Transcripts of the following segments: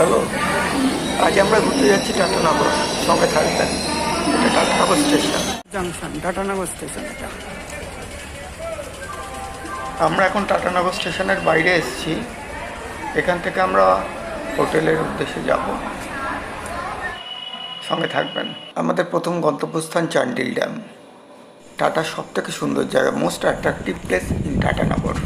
Hello? আজ আমরা ঘুরতে যাচ্ছি টাটানগর। সঙ্গে থাকবেন এটা Tatanagar station. Junction Tatanagar station এটা। আমরা এখন টাটানগর স্টেশনের বাইরে এসেছি। এখান থেকে আমরা হোটেলের উদ্দেশ্যে যাব। সঙ্গে থাকবেন। আমাদের প্রথম গন্তব্যস্থান চান্ডিল ড্যাম। টাটার সব থেকে সুন্দর জায়গা most attractive place in Tatanagar.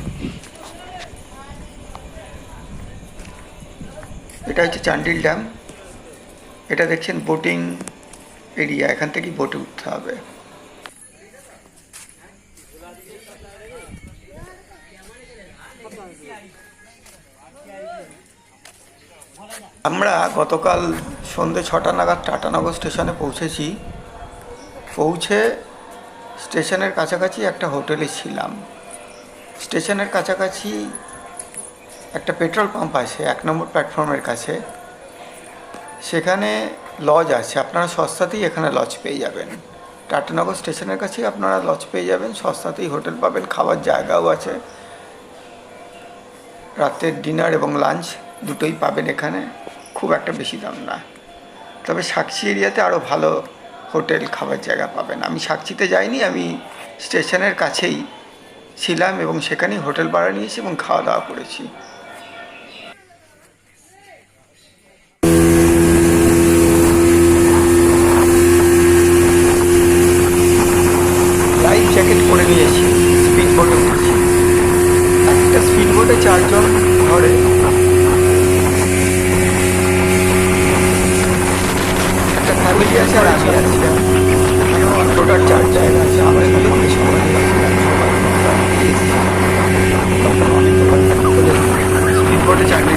এটা হচ্ছে চান্ডিল ড্যাম। এটা দেখছেন বোটিং এরিয়া, এখান থেকেই বোটে উঠতে হবে। আমরা গতকাল সন্ধে ছটা নাগাদ টাটানগর স্টেশনে পৌঁছেছি। পৌঁছে স্টেশনের কাছাকাছি একটা হোটেলে ছিলাম। স্টেশনের কাছাকাছি একটা পেট্রোল পাম্প আছে, এক নম্বর প্ল্যাটফর্মের কাছে। সেখানে লজ আছে, আপনারা সস্তাতেই এখানে লজ পেয়ে যাবেন। টাটানগর স্টেশনের কাছেই আপনারা লজ পেয়ে যাবেন, সস্তাতেই হোটেল পাবেন, খাবার জায়গাও আছে। রাতের ডিনার এবং লাঞ্চ দুটোই পাবেন এখানে, খুব একটা বেশি দাম না। তবে সাক্ষী এরিয়াতে আরও ভালো হোটেল, খাবার জায়গা পাবেন। আমি সাক্ষীতে যাইনি, আমি স্টেশনের কাছেই ছিলাম এবং সেখানেই হোটেল ভাড়া নিয়েছি এবং খাওয়া দাওয়া করেছি লাইফ জ্যাকেট পরে নিয়েছি স্পিড বোটে উঠেছি একটা চারজন ধরে। একটা ফ্যামিলি আছে আর আমি আছি। টোটাল চার জায়গা আছে। আমার দিয়ে সবাই স্পিড বোটে চারটে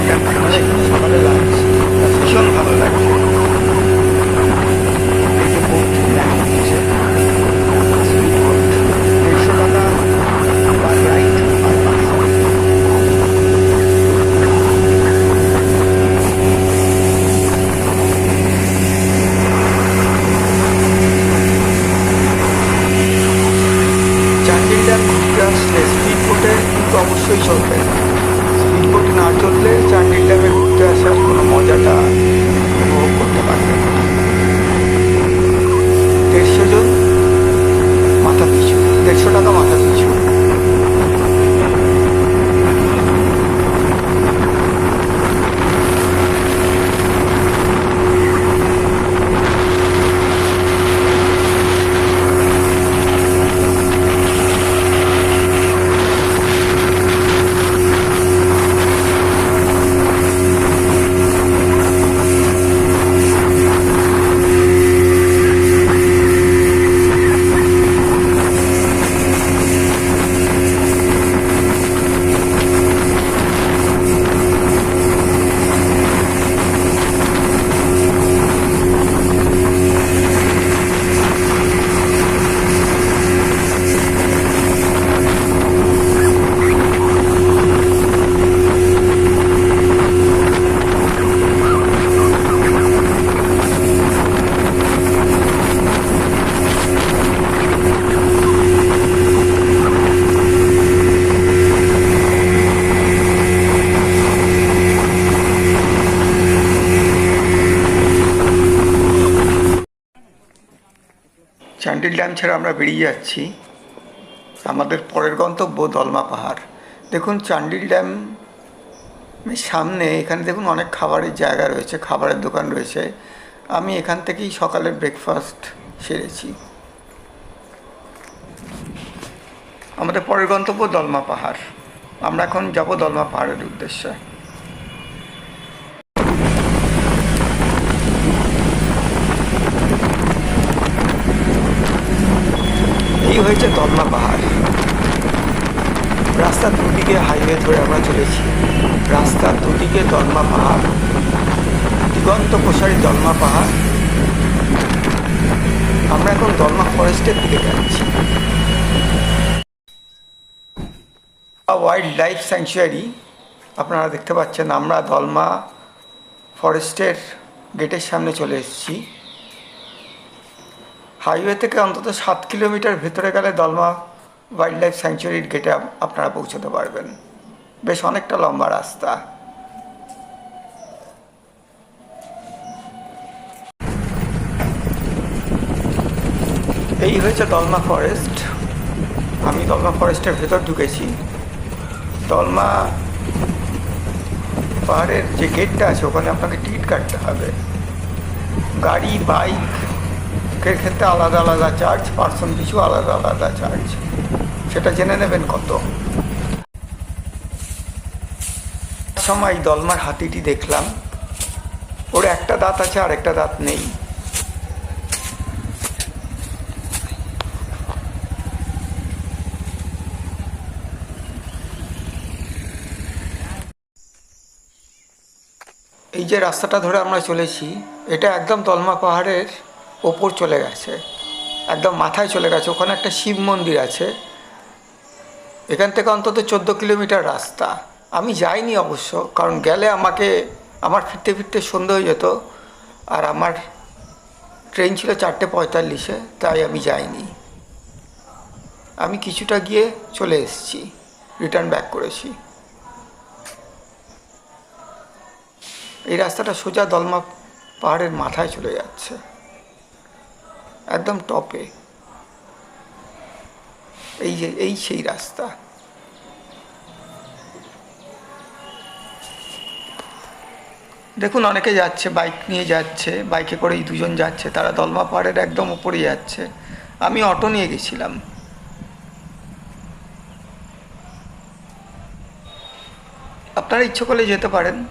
চান্ডিল ড্যাম ছেড়ে আমরা বেরিয়ে যাচ্ছি। আমাদের পরের গন্তব্য দলমা পাহাড়। দেখুন চান্ডিল ড্যাম সামনে, এখানে দেখুন অনেক খাবারের জায়গা রয়েছে, খাবারের দোকান রয়েছে। আমি এখান থেকেই সকালের ব্রেকফাস্ট সেরেছি। আমাদের পরের গন্তব্য দলমা পাহাড়। আমরা এখন যাব দলমা পাহাড়ের উদ্দেশ্যে। হয়েছে দলমা পাহাড়। রাস্তার দুদিকে হাইওয়ে ধরে আমরা চলেছি। রাস্তার দুদিকে দলমা পাহাড়। দিগন্ত প্রসারী দলমা পাহাড়। আমরা এখন দলমা ফরেস্টের দিকে যাচ্ছি। ওয়াইল্ড লাইফ স্যাংচুয়ারি আপনারা দেখতে পাচ্ছেন, আমরা দলমা ফরেস্টের গেটের সামনে চলে এসেছি। হাইওয়ে থেকে অন্তত সাত কিলোমিটার ভেতরে গেলে দলমা ওয়াইল্ড লাইফ স্যাংচুরির গেটে আপনারা পৌঁছতে পারবেন। বেশ অনেকটা লম্বা রাস্তা। এই হয়েছে দলমা ফরেস্ট আমি দলমা ফরেস্টের ভেতর ঢুকেছি। দলমা পাহাড়ের যে গেটটা আছে, ওখানে আপনাকে টিকিট কাটতে হবে। গাড়ি বাইক বাইকের ক্ষেত্রে আলাদা আলাদা চার্জ পার্সন পিছু আলাদা আলাদা চার্জ সেটা জেনে নেবেন কত। সময় দলমার হাতিটি দেখলাম। ওর একটা দাঁত আছে আর একটা দাঁত নেই। এই যে রাস্তাটা ধরে আমরা চলেছি, এটা একদম দলমা পাহাড়ের ওপর চলে গেছে, একদম মাথায় চলে গেছে, ওখানে একটা শিব মন্দির আছে। এখান থেকে অন্তত চোদ্দ কিলোমিটার রাস্তা। আমি যাইনি অবশ্য, কারণ গেলে আমাকে, আমার ফিরতে ফিরতে সন্ধে হয়ে যেত, আর আমার ট্রেন ছিল চারটে পঁয়তাল্লিশে, তাই আমি যাইনি। আমি কিছুটা গিয়ে চলে এসেছি, রিটার্ন ব্যাক করেছি। এই রাস্তাটা সোজা দলমা পাহাড়ের মাথায় চলে যাচ্ছে। একদম টপে। এই যে, এই সেই রাস্তা। দেখুন, অনেকে যাচ্ছে, বাইক নিয়ে যাচ্ছে, বাইকে করেই দুজন যাচ্ছে, তারা দলমা পাহাড়ের একদম উপরে যাচ্ছে। আমি অটো নিয়ে গেছিলাম। আপনারা ইচ্ছে করলে যেতে পারেন।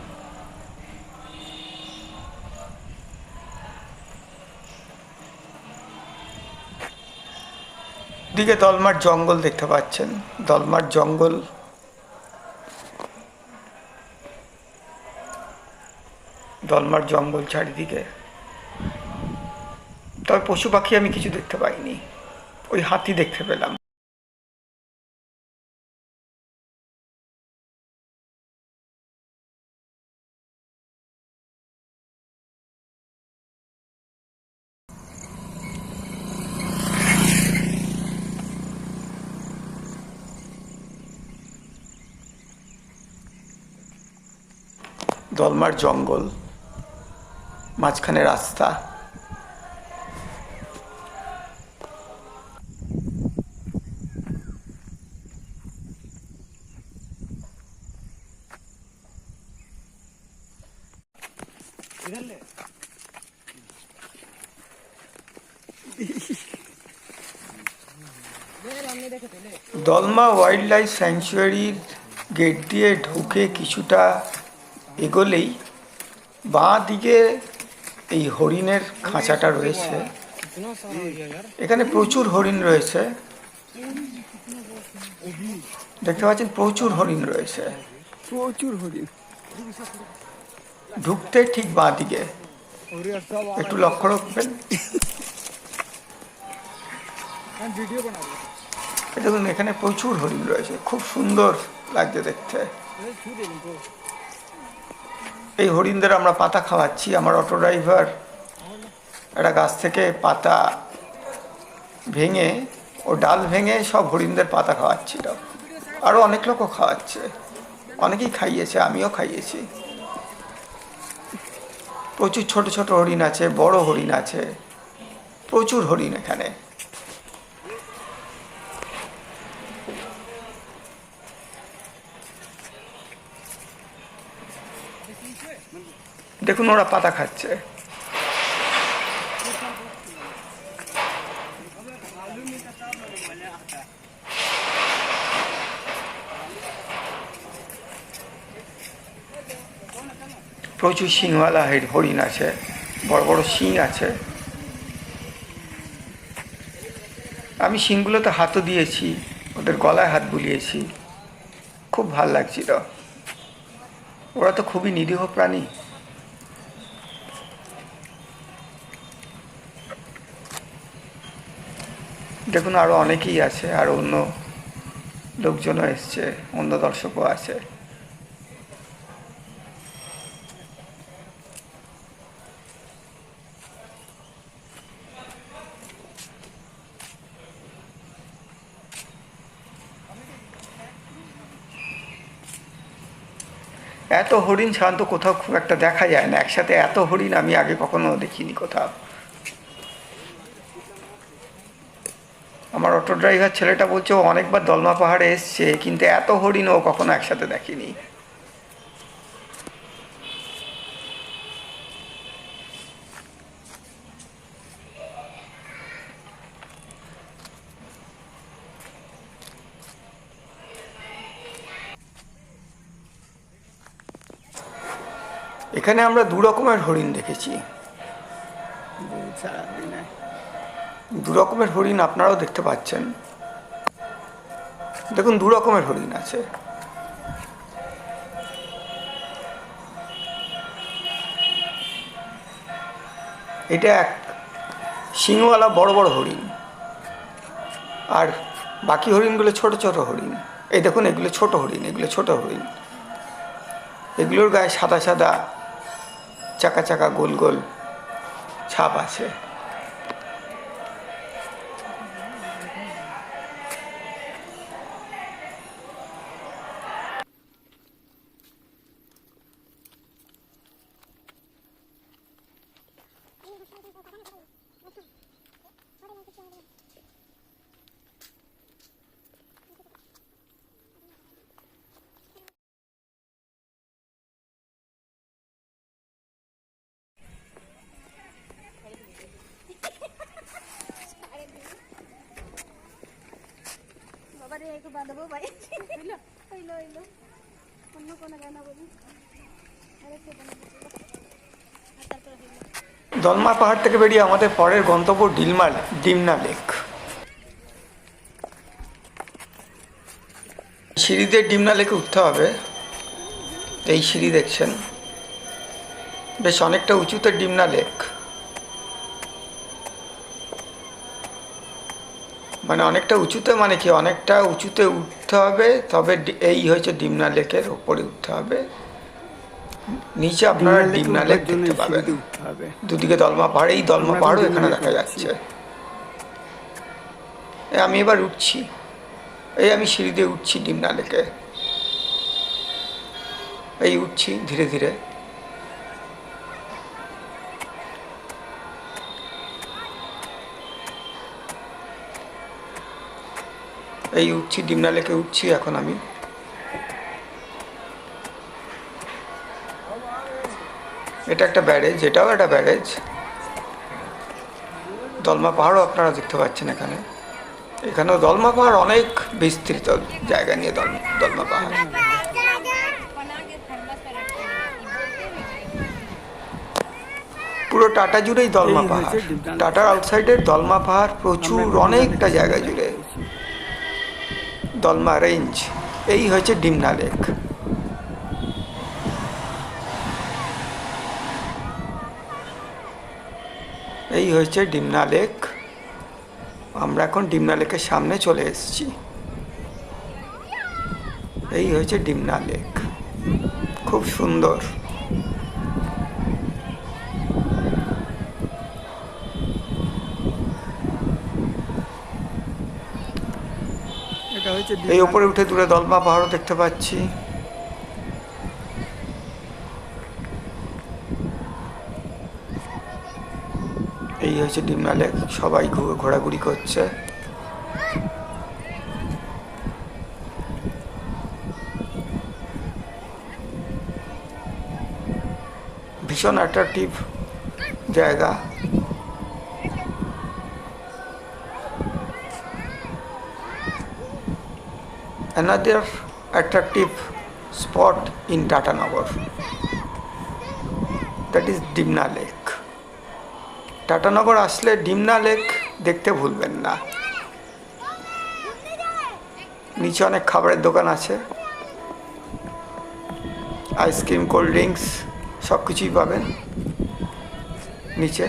দিকে দলমার জঙ্গল দেখতে পাচ্ছেন। দলমার জঙ্গল। দলমার জঙ্গল চারিদিকে। তবে পশু পাখি আমি কিছু দেখতে পাইনি। ওই হাতি দেখতে পেলাম। দলমার জঙ্গল মাঝখানে রাস্তা। দলমা ওয়াইল্ড লাইফ স্যাংচুয়ারির গেট দিয়ে ঢুকে কিছুটা এগোলেই বাঁ দিকে এই হরিণের খাঁচাটা রয়েছে। এখানে প্রচুর হরিণ রয়েছে। দেখতে পাচ্ছেন প্রচুর হরিণ রয়েছে। প্রচুর হরিণ। ঢুকতে ঠিক বাঁ দিকে একটু লক্ষ্য রাখবেন। দেখুন এখানে প্রচুর হরিণ রয়েছে। খুব সুন্দর লাগছে দেখতে। এই হরিণদের আমরা পাতা খাওয়াচ্ছি। আমার অটো ড্রাইভার একটা গাছ থেকে পাতা ভেঙে, ও ডাল ভেঙে সব হরিণদের পাতা খাওয়াচ্ছিল আরও অনেক লোকও খাওয়াচ্ছে। অনেকেই খাইয়েছে, আমিও খাইয়েছি। প্রচুর ছোট ছোট হরিণ আছে, বড় হরিণ আছে, প্রচুর হরিণ এখানে। দেখুন, ওরা পাতা খাচ্ছে। প্রচুর শিংওয়ালা হেড- হরিণ আছে, বড় বড় শিং আছে। আমি শিংগুলোতে হাতও দিয়েছি, ওদের গলায় হাত বুলিয়েছি। খুব ভালো লাগছিল। ওরা তো খুবই নিরীহ প্রাণী। দেখুন আরও অনেকেই আছে, আর অন্য লোকজনও এসছে, অন্য দর্শকও আছে। এত হরিণ শান্ত কোথাও খুব একটা দেখা যায় না। একসাথে এত হরিণ আমি আগে কখনো দেখিনি কোথাও। আমার অটো ড্রাইভার ছেলেটা বলছে, ও অনেকবার দলমা পাহাড়ে এসছে, কিন্তু এত হরিণ ও কখনো একসাথে দেখেনি। এখানে আমরা দু রকমের হরিণ দেখেছি। সারাদিনে দু রকমের হরিণ আপনারাও দেখতে পাচ্ছেন। দেখুন, দু রকমের হরিণ আছে। এটা এক সিংওয়ালা বড় বড় হরিণ। আর বাকি হরিণগুলো ছোট ছোট হরিণ। এই দেখুন, এগুলো ছোট হরিণ, এগুলো ছোট হরিণ। এগুলোর গায়ে সাদা সাদা চাকা চাকা গোল গোল ছাপ আছে। দলমা পাহাড় থেকে বেরিয়ে আমাদের পরের গন্তব্য ডিলমা ডিমনা লেক। সিঁড়িতে ডিমনা লেকে উঠতে হবে। এই সিঁড়ি দেখছেন। বেশ অনেকটা উঁচুতে ডিমনা লেক। মানে অনেকটা উঁচুতে মানে কি অনেকটা উঁচুতে উঠতে হবে তবে এই হয়েছে ডিমনা লেকের ওপরে উঠতে হবে। নিচে আপনারা ডিমনা লেক দেখতে পাবেন। দুদিকে দলমা পাহাড় এই দলমা পাহাড়ও এখানে দেখা যাচ্ছি। আমি এবার উঠছি। এই আমি সিঁড়ি দিয়ে উঠছি ডিমনা লেকে এই উঠছি ধীরে ধীরে। এই উঠছি ডিমনা লেকে উঠছি এখন আমি। এটা একটা ব্যারেজ এটাও একটা ব্যারেজ। দলমা পাহাড়ও আপনারা দেখতে পাচ্ছেন এখানে। এখানেও দলমা পাহাড় অনেক বিস্তৃত জায়গা নিয়ে দল দলমা পাহাড়। পুরো টাটা জুড়েই দলমা পাহাড়। টাটার আউটসাইডের দলমা পাহাড় প্রচুর অনেকটা জায়গা জুড়ে। দলমা রেঞ্জ এই হয়েছে ডিমনা লেক এই হয়েছে ডিমনা লেক আমরা এখন ডিমনা লেকের সামনে চলে এসেছি। এই হয়েছে ডিমনা লেক খুব সুন্দর। এই ওপরে উঠে দূরে দলমা পাহাড়ও দেখতে পাচ্ছি। এই হচ্ছে ডিমনা লেক সবাই ঘোরাঘুরি করছে। ভীষণ অ্যাট্রাকটিভ জায়গা। Another attractive spot in Tatanagar. That is Dimna Lake. Tatanagar আসলে ডিমনা লেক দেখতে ভুলবেন না নিচে অনেক খাবারের দোকান আছে আইসক্রিম কোল্ড ড্রিঙ্কস সব কিছুই পাবেন নিচে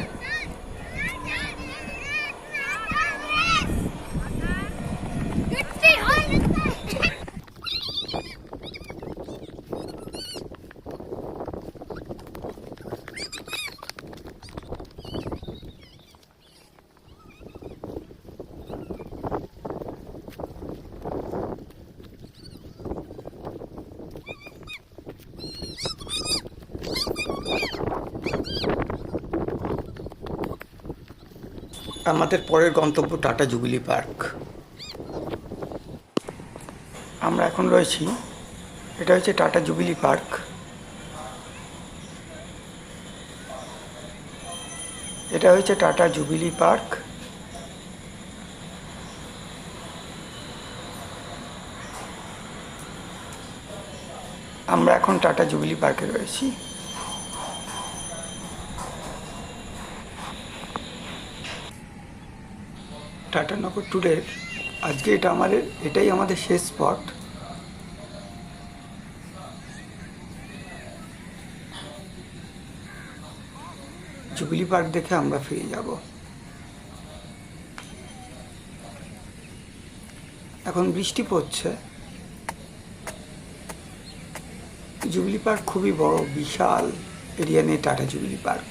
আমাদের পরের গন্তব্য টাটা জুবিলি পার্ক। আমরা এখন রয়েছি, এটা হচ্ছে টাটা জুবিলি পার্ক। এটা হচ্ছে টাটা জুবিলি পার্ক। আমরা এখন টাটা জুবিলি পার্কে রয়েছি। টাটানগর ট্যুরের আজকে এটা আমাদের, এটাই আমাদের শেষ স্পট জুবিলি পার্ক দেখে আমরা ফিরে যাব। এখন বৃষ্টি পড়ছে। জুবিলি পার্ক খুবই বড়, বিশাল এরিয়া নিয়ে Tata jubilee park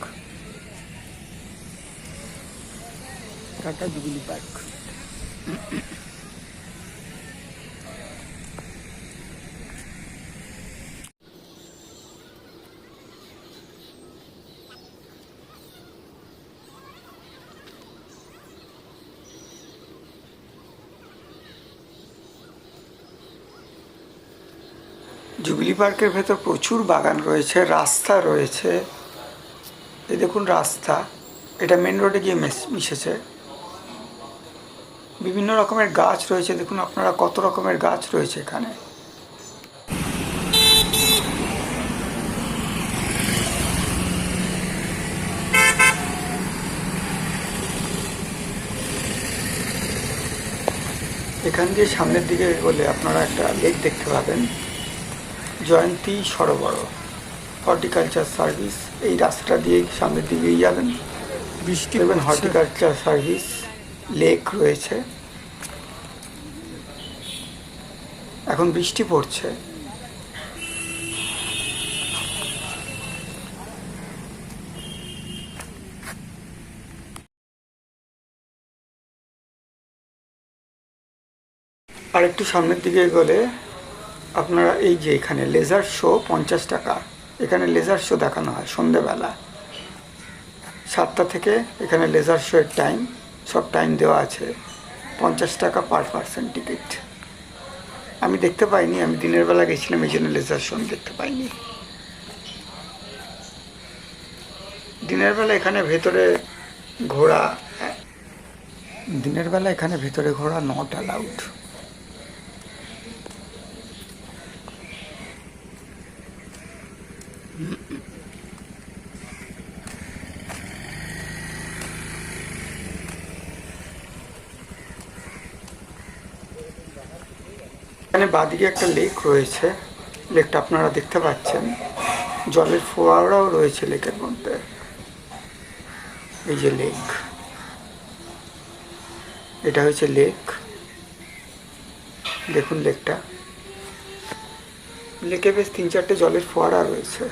Tata jubilee park. Jubilee পার্কের ভেতর প্রচুর বাগান রয়েছে, রাস্তা রয়েছে। এই দেখুন রাস্তা, এটা মেন রোডে গিয়ে মেশ- মিশেছে। বিভিন্ন রকমের গাছ রয়েছে দেখুন আপনারা কত রকমের গাছ রয়েছে এখানে। এখান দিয়ে সামনের দিকে এগোলে আপনারা একটা লেক দেখতে পাবেন জয়ন্তী সরোবর হর্টিকালচার সার্ভিস এই রাস্তাটা দিয়ে সামনের দিকে যাবেন বৃষ্টি পড়ছে। হর্টিকালচার সার্ভিস লেক রয়েছে। এখন বৃষ্টি পড়ছে। আর একটু সামনের দিকে এগোলে আপনারা এই যে এখানে লেজার শো পঞ্চাশ টাকা। এখানে লেজার শো দেখানো হয় সন্ধেবেলা। সাতটা থেকে এখানে লেজার শো এর টাইম। সব টাইম দেওয়া আছে। পঞ্চাশ টাকা পার পার্সেন্ট টিকিট আমি দেখতে পাইনি, আমি দিনের বেলা গেছিলাম, এই জন্য লেজার দেখতে পাইনি। দিনের বেলা এখানে ভেতরে ঘোড়া দিনের বেলা এখানে ভেতরে ঘোড়া নট অ্যালাউড বাদিকে একটা লেক রয়েছে। লেকটা আপনারা দেখতে পাচ্ছেন। জলের ফোয়ারাও রয়েছে লেকের মধ্যে। এই যে লেক এটা হচ্ছে লেক দেখুন লেকটা লেকে বেশ তিন চারটে জলের ফোয়ারা রয়েছে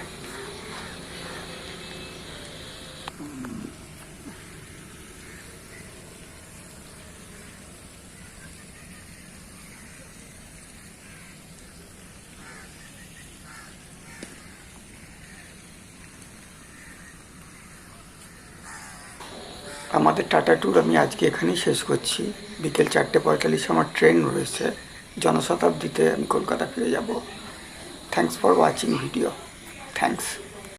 আমাদের টাটা ট্যুর আমি আজকে এখানেই শেষ করছি। বিকেল চারটে পঁয়তাল্লিশে আমার ট্রেন রয়েছে। জনশতাব্দীতে আমি কলকাতা ফিরে যাব। Thanks for watching video thanks